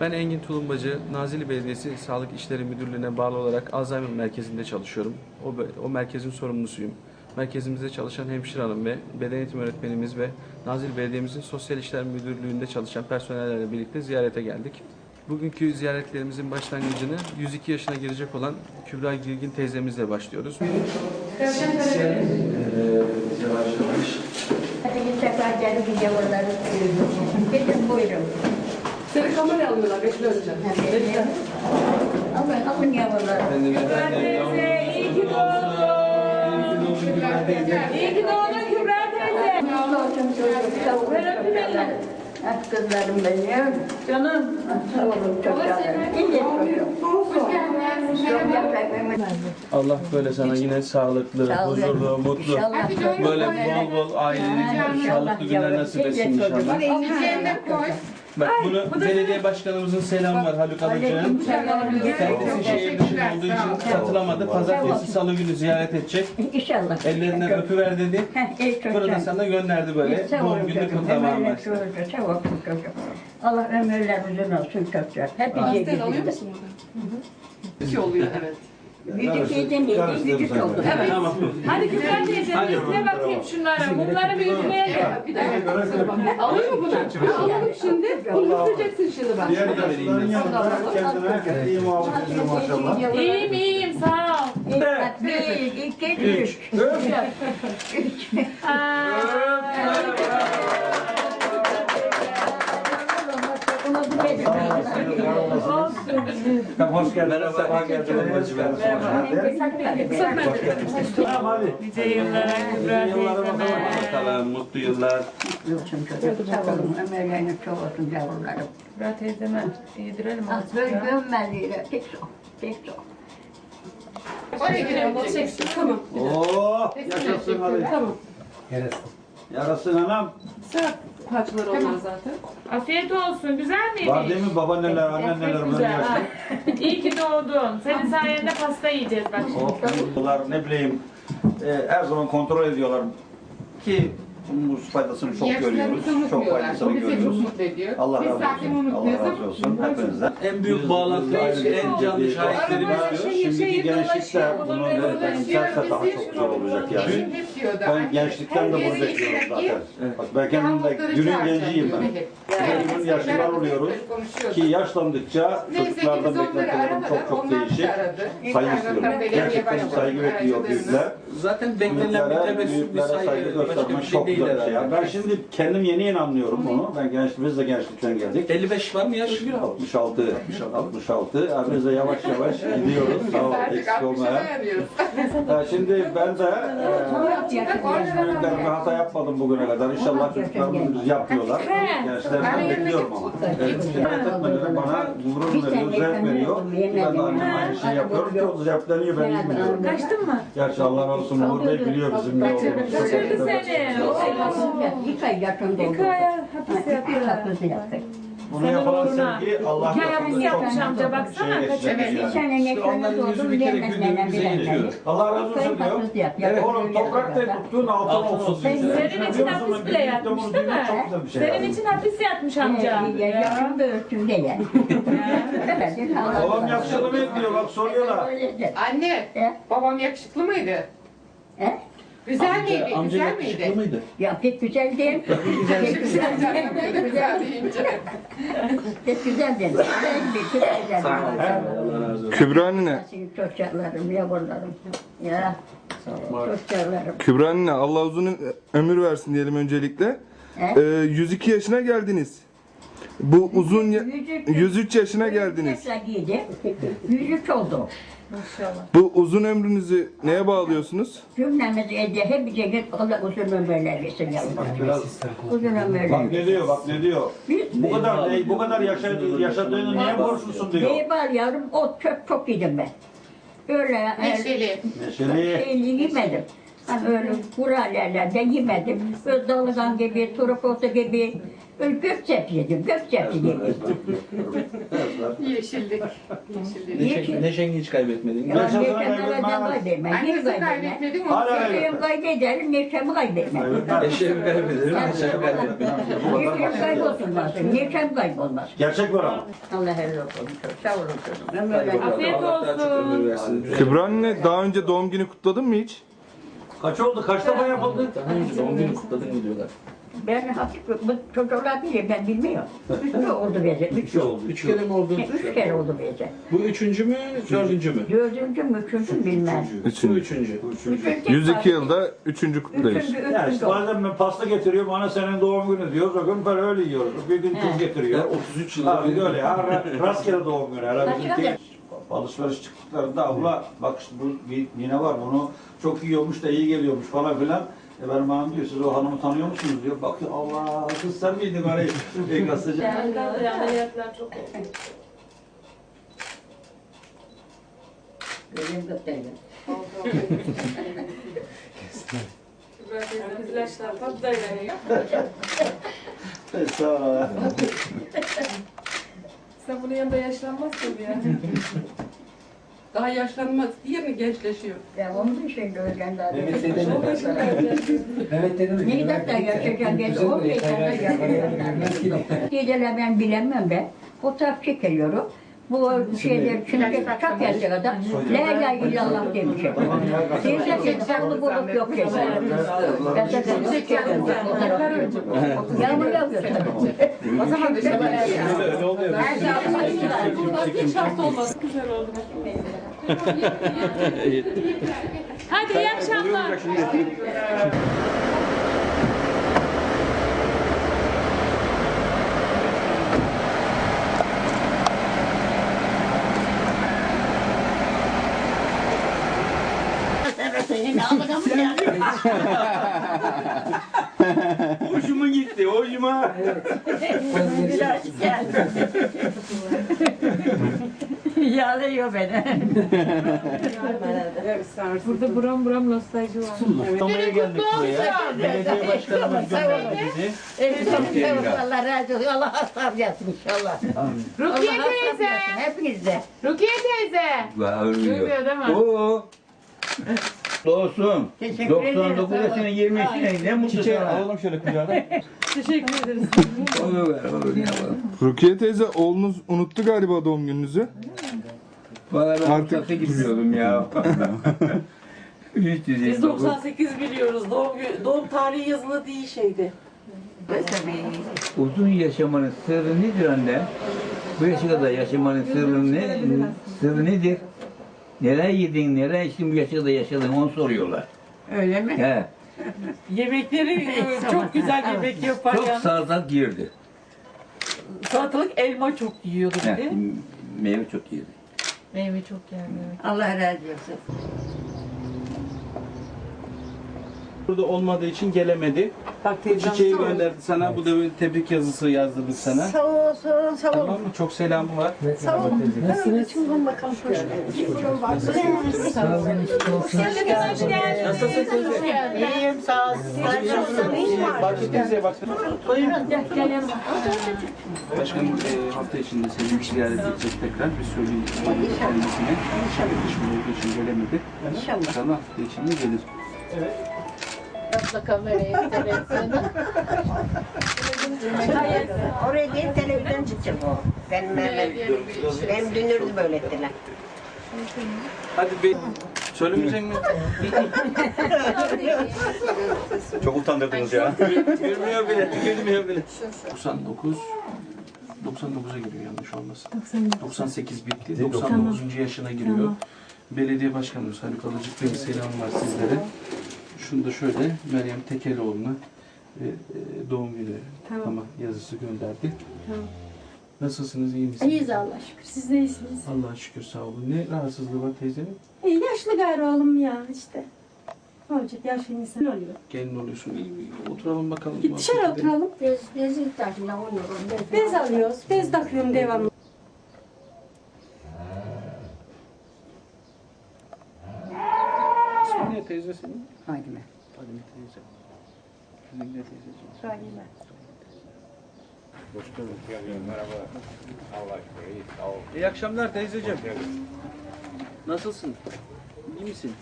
Ben Engin Tulumbacı, Nazilli Belediyesi Sağlık İşleri Müdürlüğü'ne bağlı olarak Alzheimer Merkezi'nde çalışıyorum. O, o merkezin sorumlusuyum. Merkezimizde çalışan hemşire hanım ve beden eğitimi öğretmenimiz ve Nazilli Belediye'mizin Sosyal İşler Müdürlüğü'nde çalışan personellerle birlikte ziyarete geldik. Bugünkü ziyaretlerimizin başlangıcını 102 yaşına girecek olan Kübra Girgin teyzemizle başlıyoruz. yavaş yavaş Hadi bir sefer gelip bir yavruları Gidin buyurun. Seni kamera alıyorlar, bekliyoruz. Alın, alın yavruları. Teyze, iyi ki doğdun. İyi ki doğdun Kübra teyze. Öpeyim elini. Ah kızlarım benim. Canım. Ah, Sağ olun çocuklarım. İyi yapraklarım. Allah böyle sana yine sağlıklı, huzurlu, mutlu, böyle bol bol ailelik, sağlıklı günler nasip etsin inşallah. Bak bunu belediye başkanımızın selamı var Haluk Alıcı'nın. Kendisi şehir dışında olduğu için katılamadı. Pazartesi, salı günü ziyaret edecek. İnşallah. Ellerinden öpüver dedi. Heh, iyi çocuğum. Burada sana gönderdi böyle. Sağ Doğum olun gününü çocuğum. kutlama Ömürler amaçlı. çocuğum. Sağ olun çocuğum. Allah ömürler uzun olsun çocuğum. Hep iyi Pastel alıyor gidiyor. musun burada? İki oluyor, evet. Yedin yedin vücut oldu. Evet. Tamam. Hadi Kübra teyze üfle bakayım şunlara. Bunları bir üfleyelim. Bir dakika. Alıyor mu bunu? Alalım şimdi. Bunu üfleyeceksin şimdi bak. Diğer yaşlıların yanında kendine iyi muhabbet ediyor maşallah. İyiyim iyiyim sağ ol. Bir, iki, üç. Hoş geldin. Merhaba. geldin. Tamam hadi. Nice yıllara Kübra teyzeme. Bakalım mutlu yıllar. Yoksun çocuk, sağ olun. Ömürleriniz çok olsun yavrularım. Kübra teyzeme yedirelim Ah, Böyle gömmeliyle, tek sok, tek sok. Oraya girelim, çeksin. Tamam. Oo, yaşasın hadi. Tamam. Yarasın anam. Sağ parçaları onlar zaten. Afiyet olsun. Güzel Var miymiş? değil mi babaanneler, anneanneler böyle güzel. yaşlı. İyi ki doğdun. Senin sayende pasta yiyeceğiz bak şimdi. Oh, Bunlar ne bileyim e, her zaman kontrol ediyorlar ki bunun faydasını çok görüyoruz. Çok faydasını Bu bizi çok görüyoruz. mutlu ediyor. Allah Biz razı zaten olsun. Allah razı olsun hepinizden. En büyük bağlantı, en canlı şahitlerimiz diyor. Şimdiki gençlikte bunun evet, daha çok güzel olacak yani. Eşim hep diyordu. Ben gençlikten de bunu bekliyorum zaten. Evet. Bak ben kendim de günün genciyim ben. Biz günün yaşlılar oluyoruz ki yaşlandıkça çocuklardan beklentilerim çok çok değişik. Saygı istiyorum. Gerçekten saygı bekliyor büyükler. Zaten beklenilen bir tebessüm, bir saygı göstermek bir şey çok değil güzel bir şey. herhalde. Ben şimdi kendim yeni yeni anlıyorum bunu. Ben genç, biz de gençlikten geldik. 55 var mı yaş? 66, 66. Yani Biz de yavaş yavaş gidiyoruz. Sağ ol, eksik 60'a olmaya. Şimdi ben de büyükler bir hata yapmadım bugüne kadar. İnşallah çocuklarımız yapıyorlar. Gençlerden bekliyorum ama. Evet, şikayet bana gurur veriyor, zevk veriyor. Ben de annem aynı şeyi yapıyorum. Çok zevkleniyor, ben iyi biliyorum. Kaçtın mı? Gerçi Allah razı olsun Uğur Bey biliyor bizim ne olduğumuzu. Kaçırdı seni. İki ay yakın doldu. İki ay hapis İki Bunu yapan uğruna. sevgi Allah İki ay hapis katında yapmış çok amca baksana şeye kaçırdı. geçecek Bir yani. sene ne İşte onların kadar yüzü doldu bir kere bilemez güldüğümüze yetiyor. bilemez. Allah razı olsun diyor. Hapis yap. yap. Oğlum toprak da tuttuğun altın Altın olsun. olsun. diyor. Senin için hapis bile yatmış değil mi? Çok güzel bir şey. Senin için hapis yatmış amca. Ee, Yaşım böğürtümde yani. Evet, Allah Babam razı yakışıklı mı diyor bak soruyorlar. olsun. Anne, E? babam yakışıklı mıydı? E? Güzel miydi? Amca Güzel yakışıklı miydi? mıydı? Ya pek güzel değil. Pek güzel değil. Pek güzel değil. Pek güzel değil. Ben bir çok güzel. Razı olsun. Kübra anne, Senin çocuklarım, yavrularım. Ya. Çocuklarım. Kübra anne Allah uzun ömür versin diyelim öncelikle. He? Ee, 102 yaşına geldiniz. Bu uzun ya- 103 yaşına geldiniz. Yaşa giydi. 103 oldu. Maşallah. Bu uzun ömrünüzü neye bağlıyorsunuz? Cümlemiz elde hepimize git Allah uzun ömürler versin yavrum. Uzun bak ömürler. ne diyor bak ne diyor. Biz Bu kadar bu kadar yaşadı, yaşadığını niye borçlusun diyor. neyi var yavrum? O çok çok yedim ben. Öyle Neşeli. Neşeli. şeyli yemedim. Hani öyle kuralerlerde yemedim. Böyle dalgan gibi, turpotu gibi. Böyle gökçep yedim, gökçep yedim. Yeşillik. Yeşillik. Neşen, neşeni hiç kaybetmedin. Ben Ya neşemden kaybetmem. kaybetmem. Niye Annesi kaybetmem? kaybetmedi mi? Hala Neşemi kaybederim, neşemi kaybetmem. Kaybederim, neşeni kaybetmem. Neşem kaybolsun bazen, neşem kaybolmaz. Gerçek var ama. Allah helal olsun. Sağ olun. Afiyet çok olsun. Kübra anne daha önce doğum günü kutladın mı hiç? Kaç oldu? Kaç defa yapıldı? Daha önce doğum günü kutladın mı diyorlar. Ben hafif bu çocuklar bilir ben bilmiyorum. Üç oldu beze? Üç oldu. Üç kere mi oldu? Üç kere oldu beze. Bu üçüncü mü, dördüncü mü? Dördüncü mü, üçüncü mü bilmem. Bu Üçüncü. üçüncü. Üçüncü 102 yılda üçüncü kutlayış. Üçüncü, Ya üçüncü işte oldu. bazen ben pasta getiriyorum, ana senin doğum günü diyoruz, o gün böyle öyle yiyoruz. Bir gün tuz Ben getiriyor. 33 yılda de öyle ya, ra- rastgele doğum günü. Herhalde? Alışveriş çıktıklarında abla bak işte bu bir yine var bunu çok yiyormuş da iyi geliyormuş falan filan. E benim hanım diyor siz o hanımı tanıyor musunuz diyor. Bakıyor Allah kız sen miydin hani e, gazeteci. Ameliyatlar çok oldu. Benim götürdüm. Kübra teyzemiz ilaçlar tatlı dayanıyor. Sağ ol. Sen bunun yanında yaşlanmazsın ya. Daha yaşlanmaz diye mi gençleşiyor? Ya onun için de öğrenler. Mehmet dedim Ne kadar yaşayacağım bir tane yaşayacağım. Geceler ben bilemem ben. Fotoğraf çekiliyorum. Bu şeyler şimdi çok yaşlı adam. La ilahe illallah demişim. Teyze dedi, sağlı bulup yok çekiyorum. Yağmur yağıyor tabii. O zaman da hiç hasta olmaz. Güzel oldu. Hadi iyi akşamlar. Hoşuma gitti, hoşuma. Yağlıyor beni. Burada buram buram nostalji var. Tamaya geldik buraya. Belediye başkanımız gönderdi bizi. Allah razı olsun. Allah hasta yapsın inşallah. Rukiye teyze. hepinizde. Rukiye teyze. Duymuyor değil mi? Oo. Doğsun. Teşekkür ederim, 99 sağ ol. yaşına 20 yaşına ne mutlu sana. Alalım şöyle kucağına. Teşekkür ederiz. Onu ver, onu ne yapalım. Rukiye teyze oğlunuz unuttu galiba doğum gününüzü. Valla ben Artık- 98 biliyordum ya. Hiç Biz değil. 98 biliyoruz. Doğum, gü- doğum tarihi yazılı değil şeydi. Uzun yaşamanın sırrı nedir anne? Bu yaşa kadar yaşamanın sırrı ne? Sırrı nedir? Neler yedin, neler içtin bu kadar yaşadın onu soruyorlar. Öyle mi? He. Yemekleri e, çok güzel yemek yapar Çok yani. salatalık girdi. Salatalık elma çok yiyordu bir de. Meyve çok girdi. Meyve çok yani. Allah razı olsun. Burada olmadığı için gelemedi. Bak teyzem Çiçeği gönderdi sana. Bu da bir tebrik yazısı yazdırdık sana. Sağ olsun, sağ olun. Tamam mı? Çok selamı var. Sağ olun. Nasılsınız? Çıkın bakalım. Hoş geldiniz. Nasılsın teyze? İyiyim, sağ olun. Bak teyzeye bak. Buyurun gel gel yanıma. Başkanım e, hafta içinde seni bir ziyaret edecek tekrar. Bir söyleyeyim kendisine. İşim olduğu için gelemedi. İnşallah. İnşallah hafta içinde gelir. Atla kamerayı, televizyonu. Oraya değil, televizyon çıkacak o. Benim, benim, benim dünürdü böyle ettiler. Hadi be. Söylemeyecek mi? Çok utandırdınız ya. Gülmüyor bile, gülmüyor bile. 99 99'a giriyor yanlış olmasın. 98 bitti. 99. yaşına giriyor. Belediye Başkanımız Haluk Alıcık Bey bir selam var sizlere. Şunu da şöyle Meryem Tekelioğlu'na e, e, doğum günü ama yazısı gönderdi. Nasılsınız, iyi misiniz? İyiyiz Allah şükür. Siz de iyisiniz. Allah'a şükür sağ olun. Ne rahatsızlığı var teyzenin? E, yaşlı gayrı oğlum ya işte. Ne olacak yaşlı insan oluyor. Gelin oluyorsun. İyi, iyi, oturalım bakalım. Git dışarı edelim. oturalım. Bez, bez ihtiyacına oluyorum. Bez alıyoruz. Bez takıyorum devamlı. Be. Fadime teyze. Sizin ne teyzeciğim? Rahime. İyi akşamlar teyzeciğim. Nasılsın? İyi misin?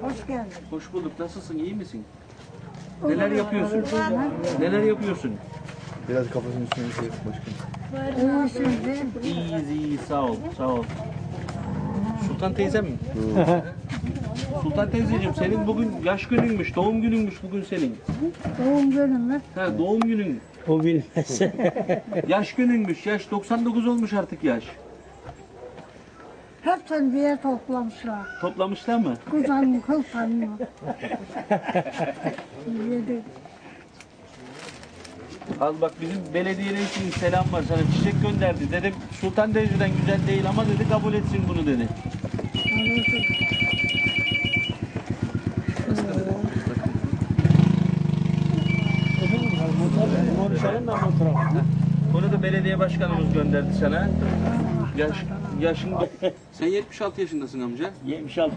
Hoş geldin. Hoş bulduk. Nasılsın? İyi misin? Neler yapıyorsun? Neler yapıyorsun? Biraz kafasının üstüne şey başkanım. İyiyiz iyiyiz. Sağ ol. Sağ ol. Sultan teyzem mi? Sultan teyzeciğim senin bugün yaş gününmüş, doğum gününmüş bugün senin. Doğum günün mü? Ha doğum günün. O bilmez. Yaş gününmüş. Yaş 99 olmuş artık yaş. Hepsini bir yere toplamışlar. Toplamışlar mı? Kuzanın kıl sanıyor. Yedi. Al bak bizim belediyenin için selam var sana çiçek gönderdi. Dedim Sultan teyzeden güzel değil ama dedi kabul etsin bunu dedi. Bunu da belediye başkanımız gönderdi sana. Yaş, yaşın... Sen 76 yaşındasın amca. 76.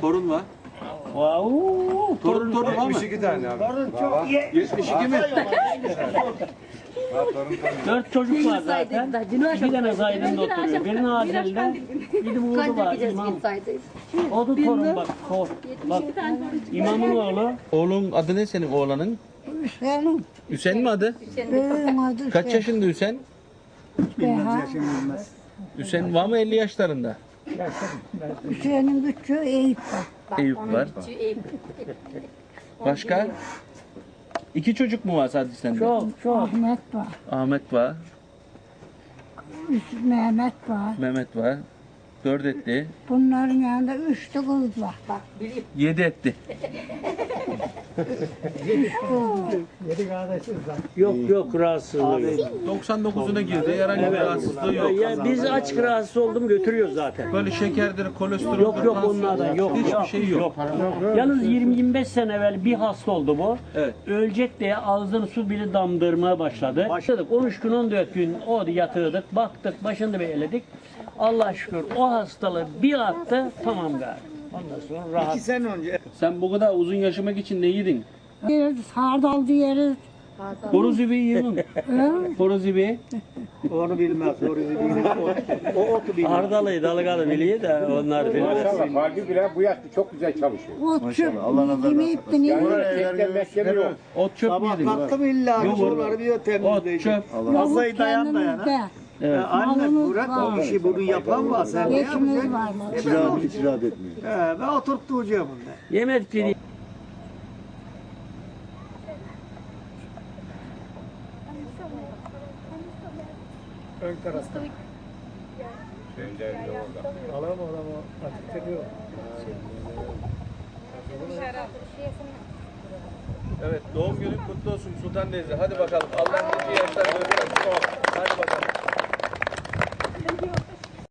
Torun var. Wow. Torun torun var mı? 72 tane abi. 72 mi? Dört çocuk var zaten. İki tane Zahidin'de oturuyor. Birinin Azel'de, biri Uğur'da var. İmam. O da torun bak. Tor. Bak. İmamın oğlu. Oğlun adı ne senin oğlanın? Benim, Hüseyin mi adı? benim adı Kaç şey. yaşında Hüseyin? Beha. Hüseyin var mı 50 yaşlarında? Hüseyin'in küçüğü Eyüp var. Eyüp var. Başka? İki çocuk mu var sadece sende? Çok çok. Ahmet var. Ahmet var, Mehmet var. Mehmet var. Dört etti. Bunların yanında üç de kız var. Yedi etti. Yok yok rahatsızlığı yok. 99'una girdi. Herhangi bir rahatsızlığı yok. Ya biz açık rahatsız oldum götürüyoruz zaten. Böyle şekerdir, kolesterol. Yok yok onlardan yok. Hiçbir yok, şey yok. Yalnız 20-25 sene evvel bir hasta oldu bu. Evet. Ölecek diye ağzını su bile damdırmaya başladı. Başladık 13 gün 14 gün orada yatırdık. Baktık başında bekledik. Allah şükür o hastalığı bir attı tamam galiba. Ondan sonra rahat. Sen bu kadar uzun yaşamak için ne yedin? Yeriz, hardal diyeriz. Horoz ibi yedin. Horoz ibi. Onu bilmez. O, o otu bilmez. Ardalıyı dalgalı biliyor da onlar bilmez. Halbuki bile bu yaşta çok güzel çalışıyor. O çöp yemeyip de ne Tekten mekkemi yok. Ot çöp mi yedin? illa Yok, şuraları bir Ot çöp. Masayı dayan dayana. Evet. Malımız var. Bu işi bunu yapan var sen. Eşimiz var. Ben oturttuğum bunda. Yemek piri. Evet doğum günün kutlu olsun Sultan teyze. Hadi bakalım. Allah nice yaşlar göstersin.